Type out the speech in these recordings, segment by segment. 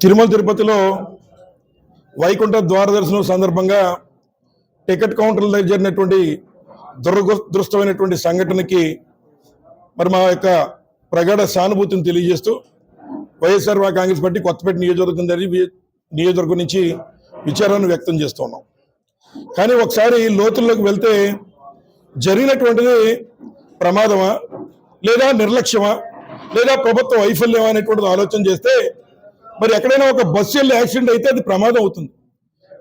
తిరుమల తిరుపతిలో వైకుంఠ ద్వార దర్శనం సందర్భంగా టికెట్ కౌంటర్ల దగ్గర జరిగినటువంటి దురదృష్టమైనటువంటి సంఘటనకి మరి మా యొక్క ప్రగాఢ సానుభూతిని తెలియజేస్తూ వైఎస్ఆర్ కాంగ్రెస్ పార్టీ కొత్తపేట నియోజకవర్గం జరిగి నియోజకవర్గం నుంచి విచారాన్ని వ్యక్తం చేస్తున్నాం కానీ ఒకసారి లోతుల్లోకి వెళ్తే జరిగినటువంటిది ప్రమాదమా? లేదా నిర్లక్ష్యమా? లేదా ప్రభుత్వ వైఫల్యమా అనేటువంటిది ఆలోచన చేస్తే మరి ఎక్కడైనా ఒక బస్సు వెళ్ళి యాక్సిడెంట్ అయితే అది ప్రమాదం అవుతుంది.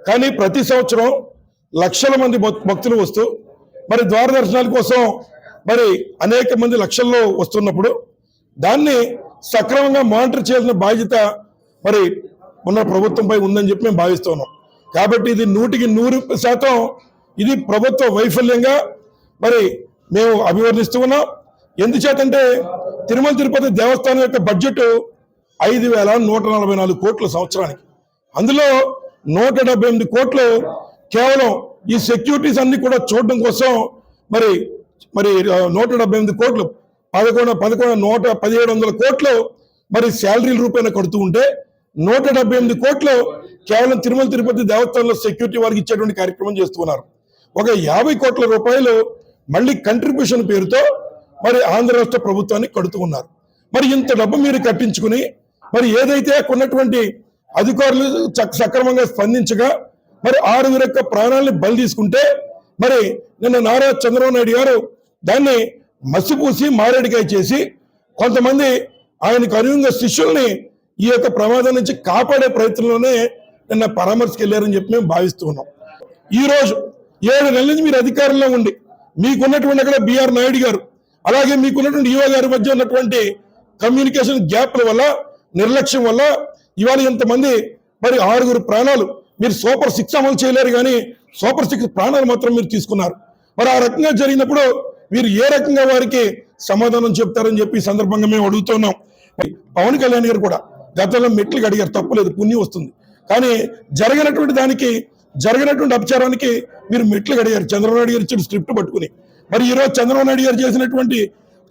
కానీ ప్రతి సంవత్సరం లక్షల మంది భక్తులు వస్తూ మరి ద్వార దర్శనాల కోసం మరి అనేక మంది లక్షల్లో వస్తున్నప్పుడు దాన్ని సక్రమంగా మానిటర్ చేయాల్సిన బాధ్యత మరి ఉన్న ప్రభుత్వంపై ఉందని చెప్పి మేము భావిస్తున్నాం కాబట్టి ఇది నూటికి నూరు శాతం ఇది ప్రభుత్వ వైఫల్యంగా మరి మేము అభివర్ణిస్తూ ఉన్నాం. ఎందుచేతంటే తిరుమల తిరుపతి దేవస్థానం యొక్క బడ్జెట్ ఐదు వేల నూట నలభై నాలుగు కోట్ల సంవత్సరానికి. అందులో నూట డెబ్బై ఎనిమిది కోట్లు కేవలం ఈ సెక్యూరిటీస్ అన్ని కూడా చూడడం కోసం మరి మరి నూట డెబ్బై ఎనిమిది కోట్లు పదకొండు పదకొండు నూట పదిహేడు వందల కోట్లు మరి శాలరీల రూపాయన కడుతూ ఉంటే నూట డెబ్బై ఎనిమిది కోట్లు కేవలం తిరుమల తిరుపతి దేవస్థానంలో సెక్యూరిటీ వారికి ఇచ్చేటువంటి కార్యక్రమం చేస్తున్నారు ఒక యాభై కోట్ల రూపాయలు మళ్ళీ కంట్రిబ్యూషన్ పేరుతో మరి ఆంధ్ర రాష్ట్ర ప్రభుత్వానికి కడుతూ ఉన్నారు. మరి ఇంత డబ్బు మీరు కట్టించుకుని మరి ఏదైతే కొన్నటువంటి అధికారులు చక్- సక్రమంగా స్పందించగా మరి ఆరుగురు యొక్క ప్రాణాలని బలి తీసుకుంటే మరి నిన్న నారా చంద్రబాబు నాయుడు గారు దాన్ని మసిపూసి మారేడికాయ చేసి కొంతమంది ఆయనకు అనుగుణంగా శిష్యుల్ని ఈ యొక్క ప్రమాదం నుంచి కాపాడే ప్రయత్నంలోనే నిన్న పరామర్శకు వెళ్ళారని చెప్పి మేము భావిస్తూ ఉన్నాం. ఈరోజు ఏడు నెలల నుంచి మీరు అధికారంలో ఉండి మీకున్నటువంటి అక్కడ బీఆర్ నాయుడు గారు అలాగే మీకున్నటువంటి ఈవో గారి మధ్య ఉన్నటువంటి కమ్యూనికేషన్ గ్యాప్ల వల్ల నిర్లక్ష్యం వల్ల ఇవాళ ఇంతమంది మరి ఆరుగురు ప్రాణాలు మీరు సూపర్ సిక్స్ అమలు చేయలేరు కానీ సూపర్ సిక్స్ ప్రాణాలు మాత్రం మీరు తీసుకున్నారు. మరి ఆ రకంగా జరిగినప్పుడు మీరు ఏ రకంగా వారికి సమాధానం చెప్తారని చెప్పి ఈ సందర్భంగా మేము అడుగుతున్నాం మరి పవన్ కళ్యాణ్ గారు కూడా గతంలో మెట్లు అడిగారు తప్పులేదు పుణ్యం వస్తుంది. కానీ జరిగినటువంటి దానికి జరిగినటువంటి అపచారానికి మీరు మెట్లు అడిగారు చంద్రబాబు నాయుడు గారు ఇచ్చిన స్క్రిప్ట్ పట్టుకుని. మరి ఈరోజు చంద్రబాబు నాయుడు గారు చేసినటువంటి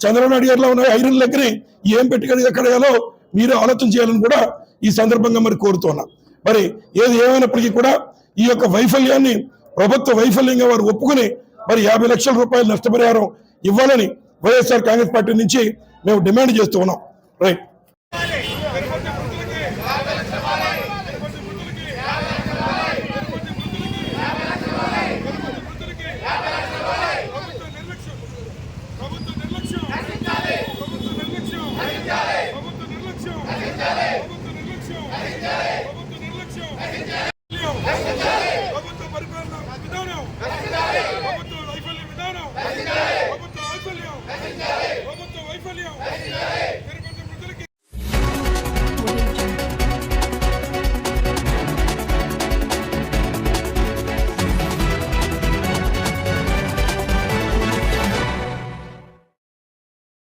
చంద్రబాబు నాయుడు గారిలో ఉన్న ఐరన్ లెక్కని ఏం పెట్టి కడగాలో మీరు ఆలోచన చేయాలని కూడా ఈ సందర్భంగా మరి కోరుతున్నా. మరి ఏది ఏమైనప్పటికీ కూడా ఈ యొక్క వైఫల్యాన్ని ప్రభుత్వ వైఫల్యంగా వారు ఒప్పుకుని మరి యాభై లక్షల రూపాయలు నష్టపరిహారం ఇవ్వాలని వైఎస్ఆర్ కాంగ్రెస్ పార్టీ నుంచి మేము డిమాండ్ చేస్తూ ఉన్నాం. రైట్.